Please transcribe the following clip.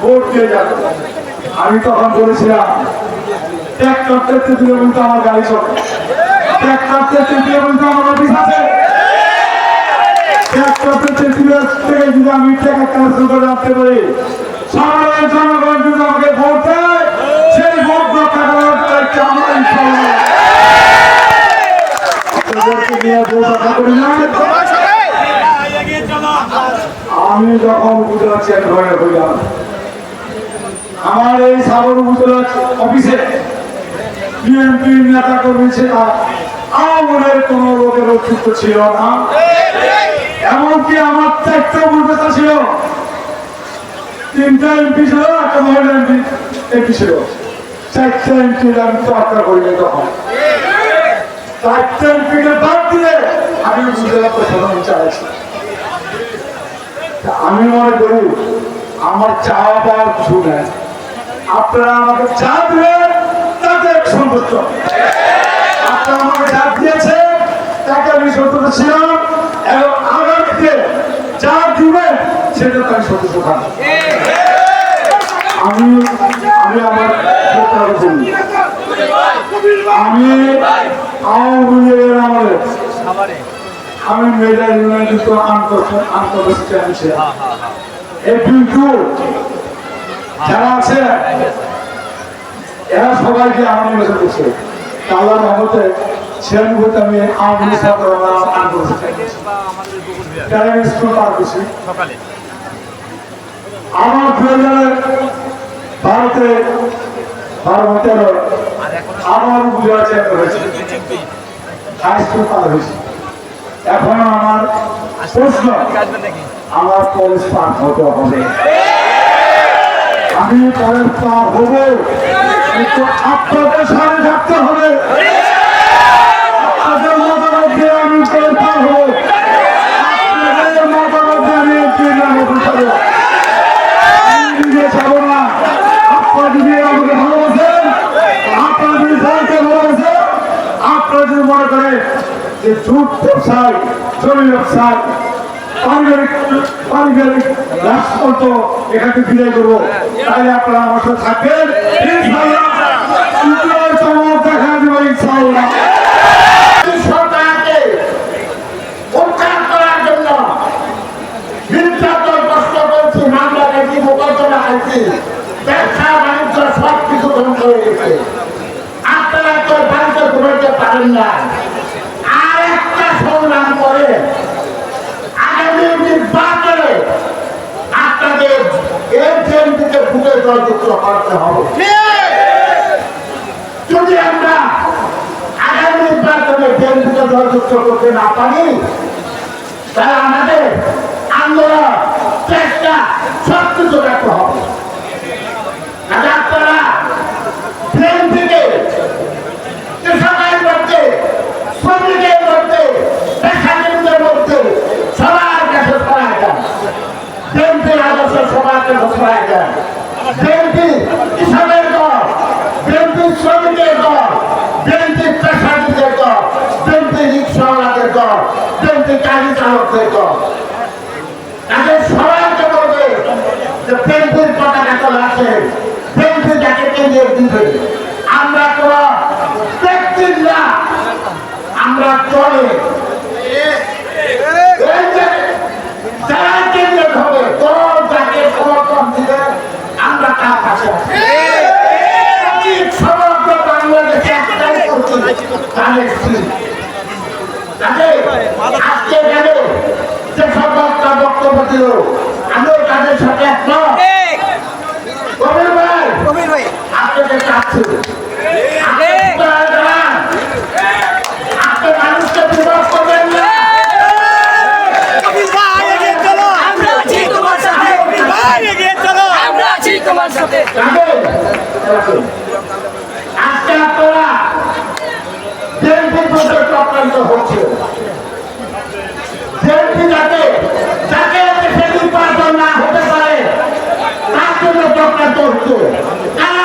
Vote দিয়ে যাবে। আমি তখন বলেছিলাম বলতে আমার গাড়ি চলে। ট্র্যাক্টর দেখতে বলতে আমার অফিস আছে। থেকে আমি রাখতে জনগণ সেই ভোট আমার আপনাদেরকে নিয়ে ভোট রক্ষা করি না আমি যখন উপজেলা চেয়ারম্যান হইলাম, আমার এই সাগর উপজেলা অফিসে বিএনপি নেতা কর্মী ছিল আওয়ামীর কোন লোকের অস্তিত্ব ছিল না। এমনকি আমার চারটা উপজেলা ছিল। তিনটা এমপি ছিল, একটা মহিলা এমপি এমপি ছিল। চারটা এমপি আমি তোয়াক্কা করিনি তখন। চারটা এমপিকে বাদ দিয়ে আমি উপজেলা প্রশাসন চাইছি আমি মনে করি আমার চাওয়া নেই। আপনারা আমাকে চা দিলেন তাতে সন্তুষ্ট। আপনারা আমাকে দিয়েছে তাকে আমি সন্তুষ্ট ছিলাম, এবং আগামীতে দিবেন সেটা আমি সন্তুষ্ট আমি আমি আমার আমি আমলে আমি মেয়েদের ইউনাইটেড আন্তর্জাতিক চ্যাম্পিয়নশিপ এই কিন্তু যারা আছে এরা সবাইকে আমার মেসে করছে। আল্লাহ রহমতে ছিয়ানব্বইতে আমি আওয়ামী ছাত্র প্যারামিড স্কুল পার করছি আমার ভারতে চেয়ারম্যান হয়েছে। হাই স্কুল পার হয়েছে। এখনও আমার প্রশ্ন আমার কলেজ পার হতে হবে। আমি কলেজ পার হব কিন্তু আপনাদের সামনে থাকতে হবে আপনাদের মতামত দিয়ে আমি কলেজ পার হব আপনাদের মতামত দিয়ে আমি ট্রেনার হতে পারব আমি নিজে যাব না আপনারা যদি আমাকে ভালোবাসেন আপনারা যদি দলকে ভালোবাসেন আপনারা যদি মনে করেন যে জুট ব্যবসায়, জমি ব্যবসায়, পারিবারিক পারিবারিক রাষ্ট্রত এখান বিদায় করব। আপনারা আমার সাথে থাকবেন। আপনারা তো বাড়িতে ঘুমাইতে পারেন না আর একটা সংগ্রাম করে আগামী নির্বাচনে আপনাদের এই ট্রেনটিকে ভুলে জয়যুক্ত করতে হবে যদি আমরা আগামী নির্বাচনে কেন্দ্রকে জয়যুক্ত করতে না পারি, তাহলে আমাদের আন্দোলন, চেষ্টা সব কিছু ব্যর্থ হবে। আপনারা ট্রেন থেকে কৃষকের দল বিএনপি শ্রমিকের দল বিএনপি পেশাজীবীদের দল বিএনপি রিক্সাওয়ালাদের দল বিএনপি গাড়ি সবাইকে বলবে যে পতাকা তোলা আছে। বিএনপি যাকে কেন্দ্রে দিবে। আমরা কোন ব্যক্তির না। আমরা চলে। যারা কেন্দ্রে যাকে সমর্থন দিবে আমরা তার পাশে সমগ্র বাংলাদেশে একটাই করছি তাদের আজকে এখানে যে সরকারটা বক্তব্য দিল আমিও তাদের সাথে একমত। কবির ভাই কবির ভাই। আপনাকে চাচ্ছি আপনি উত্তর দেন। আপনি মানুষকে বিভাগ করবেন না কবির ভাই এগিয়ে চলো আমরা আছি তোমার সাথে কবির ভাই এগিয়ে চলো আমরা আছি তোমার সাথে যাবেন? আজকে আপনারা বিএনপির মধ্যে চক্রান্ত হচ্ছে বিএনপি যাতে যাকে দেশে নির্বাচন না হতে পারে তার জন্য চক্রান্ত হচ্ছে তারা